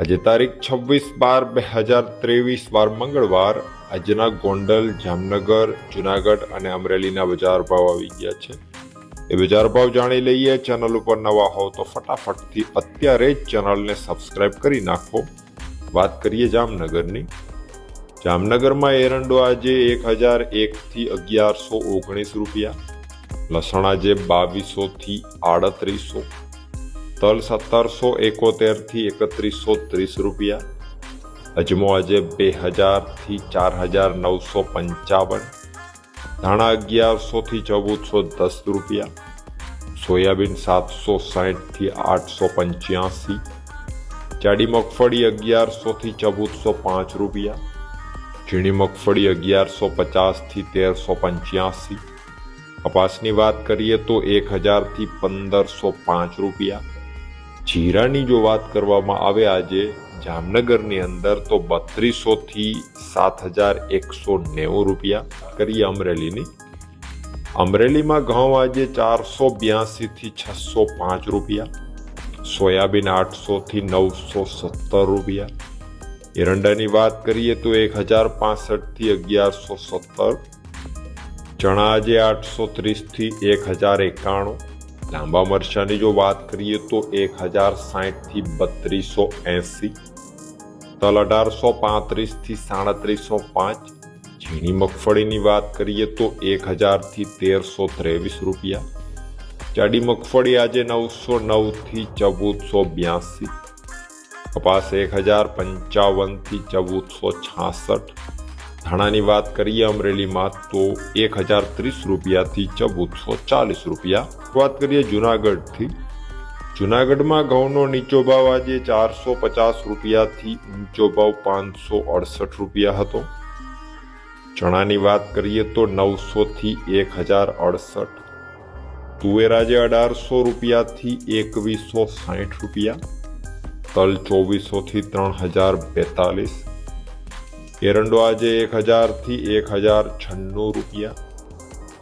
આજે તારીખ છવ્વીસ બાર બે હજાર ત્રેવીસ વાર મંગળવાર આજના ગોંડલ, જામનગર, જુનાગઢ અને અમરેલીના બજાર ભાવ આવી ગયા છે. એ બજાર ભાવ જાણી લઈએ. ચેનલ ઉપર નવા હોવ તો ફટાફટથી અત્યારે જ ચેનલને સબસ્ક્રાઇબ કરી નાખો. વાત કરીએ જામનગરની. જામનગરમાં એરંડો આજે એક હજાર એકથી અગિયારસો ઓગણીસ રૂપિયા. લસણ આજે બાવીસોથી આડત્રીસો. તલ સત્તરસો એકોતેરથી એકત્રીસો ત્રીસ રૂપિયા અજમો આજે બે હજારથી ચાર હજાર નવસો પંચાવન ધાણા અગિયારસોથી ચૌદસો દસ રૂપિયા સોયાબીન સાતસો સાહીઠથી આઠસો પંચ્યાસી જાડી મગફળી અગિયારસોથી ચૌદસો પાંચ રૂપિયા ઝીણી મગફળી અગિયારસો પચાસથી તેરસો પંચ્યાસી કપાસની વાત કરીએ તો એક હજારથી પંદરસો પાંચ રૂપિયા જીરાની જો વાત કરવામાં આવે આજે, જામનગરની અંદર તો બત્રીસોથી સાત હજાર એકસો નેવું રૂપિયા કરીએ અમરેલીની. અમરેલીમાં ઘઉં આજે ચારસો બ્યાસીથી છસો પાંચ રૂપિયા, સોયાબીન આઠસોથી નવસો સત્તર રૂપિયા. એરંડાની વાત કરીએ તો એક હજાર પાસઠથી અગિયારસો સત્તર, ચણા આજે આઠસો ત્રીસથી એક હજાર એકાણું લાંબા મરચાંની જો વાત કરીએ તો એક હજાર સાહીઠથી બત્રીસો એંસી, તલ અઢારસો પાંત્રીસથી સાડત્રીસો પાંચ, ઝીણી મગફળીની વાત કરીએ તો એક હજારથી તેરસો ત્રેવીસ રૂપિયા, જાડી મગફળી આજે નવસો નવથી ચૌદસો બ્યાસી, કપાસ એક હજાર પંચાવનથી ચૌદસો છાસઠ ધાણાની વાત કરીએ અમરેલીમાં તો એક હજાર ત્રીસ રૂપિયાથી ચૌદસો ચાલીસ રૂપિયા. વાત કરીએ જુનાગઢથી. જુનાગઢમાં ઘઉંનો નીચો ભાવ આજે ચારસો પચાસ રૂપિયાથી ઊંચો ભાવ પાંચસો અડસઠ રૂપિયા હતો. ચણાની વાત કરીએ તો નવસોથી એક હજાર અડસઠ. તુવેર આજે અઢારસો રૂપિયાથી એકવીસો સાઠ રૂપિયા. તલ ચોવીસોથી ત્રણ હજાર બેતાલીસ. એરંડો આજે એક હજારથી એક હજાર છન્નું રૂપિયા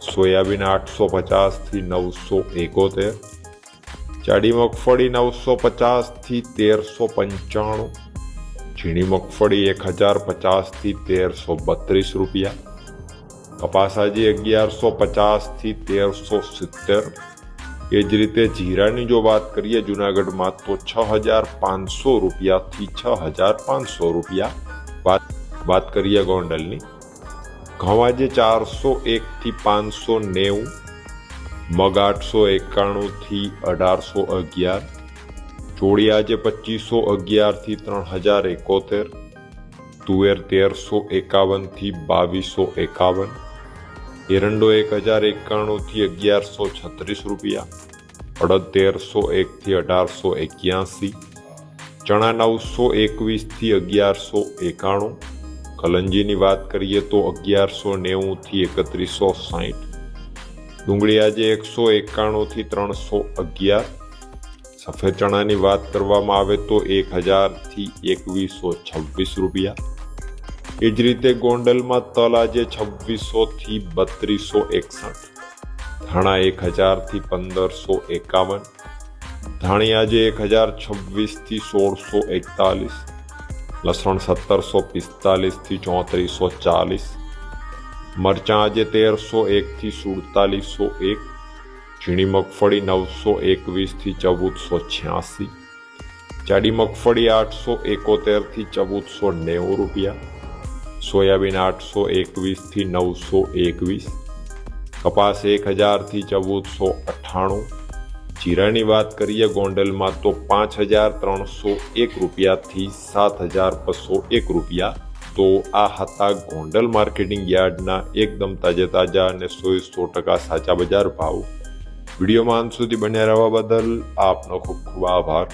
સોયાબીન આઠસો પચાસથી નવસો એકોતેર જાડી મગફળી નવસો પચાસથી તેરસો પંચાણું ઝીણી મગફળી એક હજાર પચાસથી તેરસો બત્રીસ રૂપિયા કપાસાજી અગિયારસો પચાસથી તેરસો સિત્તેર એ જ રીતે જીરાની જો વાત કરીએ જુનાગઢમાં તો છ હજાર પાંચસો રૂપિયાથી છ હજાર પાંચસો રૂપિયા વાત વાત કરીએ ગોંડલની. ઘવાજે ચારસો એકથી પાંચસો નેવું, મગ આઠસો એકાણુંથી અઢારસો અગિયાર ચોડિયાજે પચીસો અગિયારથી ત્રણ હજાર એકોતેર, તુવેર તેરસો એકાવનથી બાવીસો એકાવન, એરંડો એક હજાર એકાણુંથી અગિયારસો છત્રીસ રૂપિયા, અડદ તેરસો એકથી અઢારસો એક્યાસી, ચણા નવસો એકવીસથી અગિયારસો એકાણું કલંજીની વાત કરીએ તો અગિયારસો નેવુંથી એકત્રીસો સાહીઠ. ડુંગળી આજે એકસો એકાણુંથી ત્રણસો અગિયાર. સફેદ ચણાની વાત કરવામાં આવે તો એક હજારથી એકવીસો છવ્વીસ રૂપિયા. એ જ રીતે ગોંડલમાં તલ આજે છવ્વીસોથી બત્રીસો એકસઠ. ધાણા એક હજારથી પંદરસો એકાવન. ધાણી આજે એક હજાર છવ્વીસથી સોળસો એકતાલીસ. લસણ સત્તરસો પિસ્તાલીસથી ચોત્રીસો ચાલીસ, મરચાં આજે તેરસો એકથી સુડતાલીસો એક, ઝીણી મગફળી નવસો એકવીસથી ચૌદસો છ્યાસી, જાડી મગફળી આઠસો એકોતેરથી ચૌદસો નેવું રૂપિયા, સોયાબીન આઠસો એકવીસથી નવસો એકવીસ, કપાસ એક હજારથી ચૌદસો અઠ્ઠાણું જીરાની વાત કરીએ ગોંડલમાં, તો પાંચ હજાર ત્રણસો એક રૂપિયાથી સાત હજાર બસો એક રૂપિયા. તો આ હતા ગોંડલ માર્કેટિંગ યાર્ડના એકદમ તાજે તાજા અને સો સો ટકા સાચા બજાર ભાવ. વિડીયોમાં અંત સુધી બન્યા રહેવા બદલ આપનો ખૂબ ખૂબ આભાર.